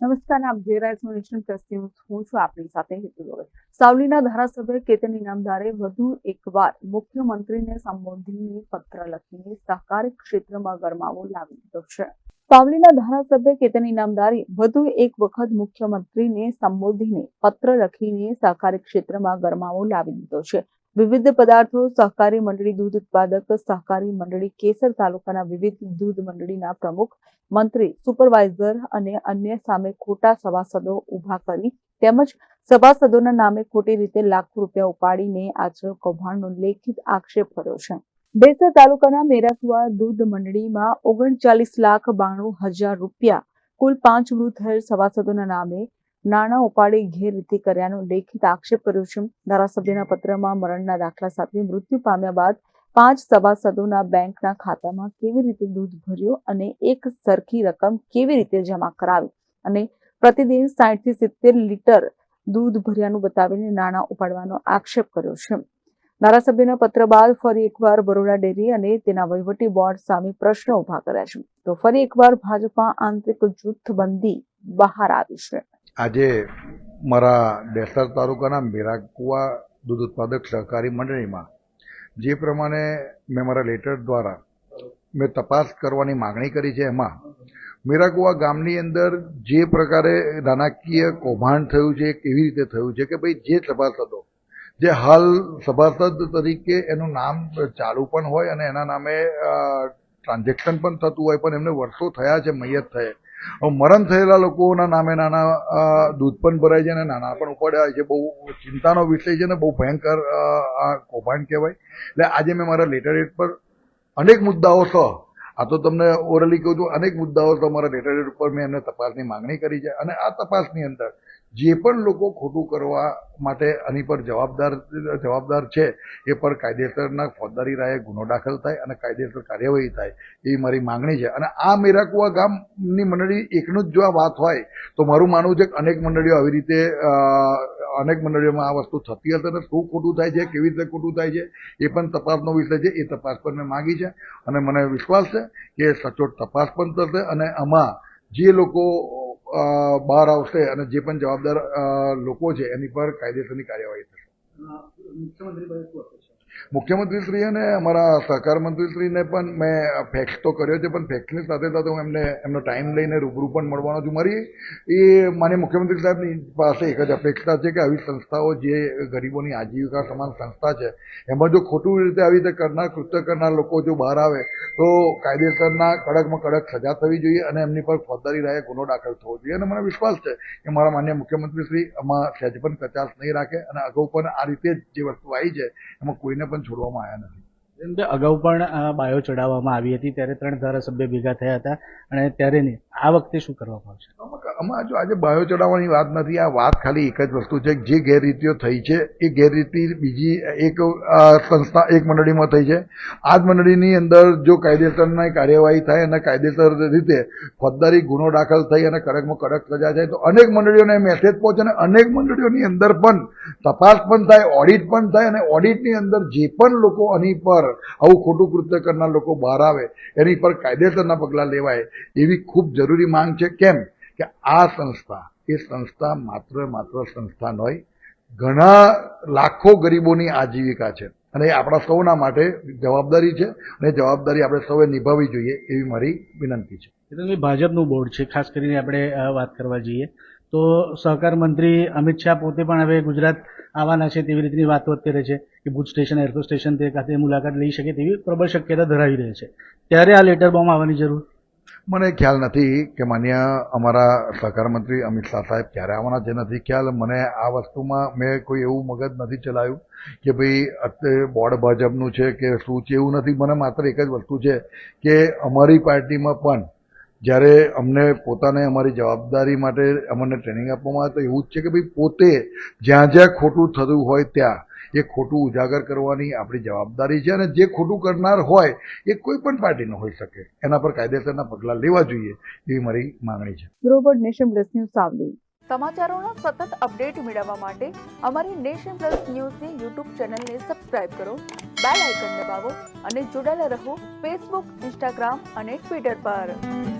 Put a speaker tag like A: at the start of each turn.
A: નમસ્કાર, આપ જોઈ રહ્યા છો ન્યૂઝ. હું છું આપણી સાથે હેતુ દવે. સાવલીના ધારાસભ્ય કેતન ઇનામદારે વધુ એકવાર મુખ્યમંત્રીને સંબોધીને પત્ર લખીને સહકારી ક્ષેત્રમાં ગરમાવો લાવી દીધો છે. સાવલીના ધારાસભ્ય કેતન ઇનામદારે વધુ એક વખત મુખ્યમંત્રીને સંબોધીને પત્ર લખીને સહકારી ક્ષેત્રમાં ગરમાવો લાવી દીધો છે. વિવિધ પદાર્થો સહકારી મંડળી દૂધ ઉત્પાદક સહકારી મંડળી કેસર તાલુકાના વિવિધ દૂધ મંડળીના પ્રમુખ મંત્રી સુપરવાઇઝર અને અન્ય સામે ખોટા સભાસદો ઊભા કરી તેમજ સભાસદોના નામે ખોટી રીતે લાખો રૂપિયા ઉપાડીને આચરણ કૌભાંડનો લેખિત આક્ષેપ કર્યો છે. બેસર તાલુકાના મેરાકુવા દૂધ મંડળીમાં ઓગણચાલીસ લાખ બાણું હજાર રૂપિયા, કુલ પાંચ મૃત થયેલ સભાસદોના નામે નાણાં ઉપાડી ગેરરીતિ કર્યાનો લેખિત આક્ષેપ કર્યો છે. ધારાસભ્યના પત્રમાં મરણના દાખલા સાથે મૃત્યુ પામ્યા બાદ પાંચ સભાસદોના બેંકના ખાતામાં કેવી રીતે દૂધ ભર્યું અને એક સરખી રકમ કેવી રીતે જમા કરાવી? અને પ્રતિદિન સાઠથી સિત્તેર લીટર દૂધ ભર્યાનું બતાવીને નાણાં ઉપાડવાનો આક્ષેપ કર્યો છે. ધારાસભ્યના પત્ર બાદ ફરી એકવાર બરોડા ડેરી અને તેના વહીવટી બોર્ડ સામે પ્રશ્નો ઊભા કર્યા છે. તો ફરી એકવાર ભાજપા આંતરિક જૂથબંધી બહાર આવી છે.
B: આજે મારા ડેસર તાલુકાના મેરાકુવા દૂધ ઉત્પાદક સહકારી મંડળીમાં જે પ્રમાણે મેં મારા લેટર દ્વારા મેં તપાસ કરવાની માગણી કરી છે, એમાં મેરાકુવા ગામની અંદર જે પ્રકારે નાણાકીય કૌભાંડ થયું છે, કેવી રીતે થયું છે કે ભાઈ જે સભાસદો જે હાલ સભાસદ તરીકે એનું નામ ચાલુ પણ હોય અને એના નામે ટ્રાન્ઝેક્શન પણ થતું હોય પણ એમને વર્ષો થયા છે, મૈયત થયે. મરણ થયેલા લોકોના નામે નાના દૂધ પણ ભરાય છે અને નાના પણ ઉપાડ્યા છે. બહુ ચિંતાનો વિષય છે ને બહુ ભયંકર આ કૌભાંડ કહેવાય. એટલે આજે મેં મારા લેટર હેડ પર અનેક મુદ્દાઓ સહ આ તો તમને ઓરલી કહું છું અનેક મુદ્દાઓ તો મારા લેટર હેડ ઉપર મેં એમને તપાસની માંગણી કરી છે. અને આ તપાસની અંદર જે પણ લોકો ખોટું કરવા માટે આની પર જવાબદાર જવાબદાર છે, એ પર કાયદેસરના ફોજદારી રાયે ગુનો દાખલ થાય અને કાયદેસર કાર્યવાહી થાય એવી મારી માંગણી છે. અને આ મેરાકુવા ગામની મંડળી એકનું જ જો આ વાત હોય, તો મારું માનવું છે કે અનેક મંડળીઓ આવી રીતે અનેક મંડળીઓમાં આ વસ્તુ થતી હતી અને શું ખોટું થાય છે, કેવી રીતે ખોટું થાય છે, એ પણ તપાસનો વિષય છે, એ તપાસ પર મેં માગી છે. અને મને વિશ્વાસ છે કે સચોટ તપાસ પણ થશે અને આમાં જે લોકો બહાર આવશે અને જે પણ જવાબદાર લોકો છે એની પર કાયદેસરની કાર્યવાહી થશે. મુખ્યમંત્રીશ્રી અને અમારા સહકાર મંત્રીશ્રીને પણ મેં ફેક્સ તો કર્યો છે, પણ ફેક્સની સાથે સાથે હું એમને, એમનો ટાઈમ લઈને રૂબરૂ પણ મળવાનો છું. મારી એ માન્ય મુખ્યમંત્રી સાહેબની પાસે એક જ અપેક્ષા છે કે આવી સંસ્થાઓ જે ગરીબોની આજીવિકા સમાન સંસ્થા છે, એમાં જો ખોટું રીતે આવી રીતે કરનાર કૃત્ય કરનાર લોકો જો બહાર આવે, તો કાયદેસરના કડકમાં કડક સજા થવી જોઈએ અને એમની પર ફોજદારી રાહે ગુનો દાખલ થવો જોઈએ. અને મને વિશ્વાસ છે કે મારા માન્ય મુખ્યમંત્રીશ્રી આમાં સહેજ પણ કચાશ નહીં રાખે અને અગાઉ પણ આ રીતે જ જે વસ્તુ આવી છે એમાં કોઈને પણ છોડવામાં આવ્યા નથી.
C: જેમ કે અગાઉ પણ આ બાયો ચડાવવામાં આવી હતી ત્યારે ત્રણ ધારાસભ્ય ભેગા થયા હતા અને ત્યારે નહીં. આ વખતે શું કરવામાં આવશે?
B: આમાં જો આજે બાયો ચડાવવાની વાત નથી, આ વાત ખાલી એક જ વસ્તુ છે. જે ગેરરીતિઓ થઈ છે, એ ગેરરીતિ બીજી એક સંસ્થા, એક મંડળીમાં થઈ છે. આ જ મંડળીની અંદર જો કાયદેસરની કાર્યવાહી થાય અને કાયદેસર રીતે ફોજદારી ગુનો દાખલ થઈ અને કડકમાં કડક સજા થાય, તો અનેક મંડળીઓને મેસેજ પહોંચે અને અનેક મંડળીઓની અંદર પણ તપાસ પણ થાય ઓડિટ પણ થાય અને ઓડિટની અંદર જે પણ લોકો આની પર આવું ખોટું કૃત્ય કરનાર લોકો બહાર આવે, એની પર કાયદેસરના પગલાં લેવાય, એવી ખૂબ જરૂરી માંગ છે. કેમ? કે આ સંસ્થા, એ સંસ્થા માત્ર માત્ર સંસ્થા હોય ઘણા લાખો ગરીબોની આજીવિકા છે. અને એ આપણા સૌના માટે જવાબદારી છે અને જવાબદારી આપણે સૌએ નિભાવવી જોઈએ એવી મારી વિનંતી છે.
C: એટલે ભાજપનું બોર્ડ છે, ખાસ કરીને આપણે વાત કરવા જઈએ. તો સહકાર મંત્રી અમિત શાહ પોતે પણ હવે ગુજરાત આવવાના છે તેવી રીતની વાતો અત્યારે છે કે ભુજ સ્ટેશન એરફોર્સ સ્ટેશન તે ખાતે મુલાકાત લઈ શકે તેવી પ્રબળ શક્યતા ધરાવી રહી છે. ત્યારે આ લેટર બોમ્બ આવવાની જરૂર
B: મને ખ્યાલ નથી કે માન્ય અમારા સહકાર મંત્રી અમિત શાહ સાહેબ ક્યારે આવવાના છે, નથી ખ્યાલ. મને આ વસ્તુમાં મેં કોઈ એવું મગજ નથી ચલાવ્યું કે ભાઈ અત્યારે બોર્ડ ભાજપનું છે કે શું છે, એવું નથી. મને માત્ર એક જ વસ્તુ છે કે અમારી પાર્ટીમાં પણ જ્યારે અમને પોતાને અમારી જવાબદારી માટે અમને ટ્રેનિંગ આપવામાં આવે તો એવું જ છે કે ભાઈ પોતે જ્યાં જ્યાં ખોટું થતું હોય ત્યાં એ ખોટું ઉજાગર કરવાની આપણી જવાબદારી છે અને જે ખોટું કરનાર હોય એ કોઈ પણ પાર્ટીનો હોઈ શકે. એના પર કાયદેસરના પગલાં લેવા જોઈએ એવી મારી માંગણી છે.
A: બરોબર નેશન પ્લસ ન્યૂઝ સાવલી. સમાચારોના સતત અપડેટ મેળવવા માટે અમારી નેશન પ્લસ ન્યૂઝની યુટ્યુબ ચેનલને સબસ્ક્રાઇબ કરો બેલ આઇકન દબાવો અને જોડાયેલા રહો ફેસબુક ઇન્સ્ટાગ્રામ અને ટ્વિટર પર.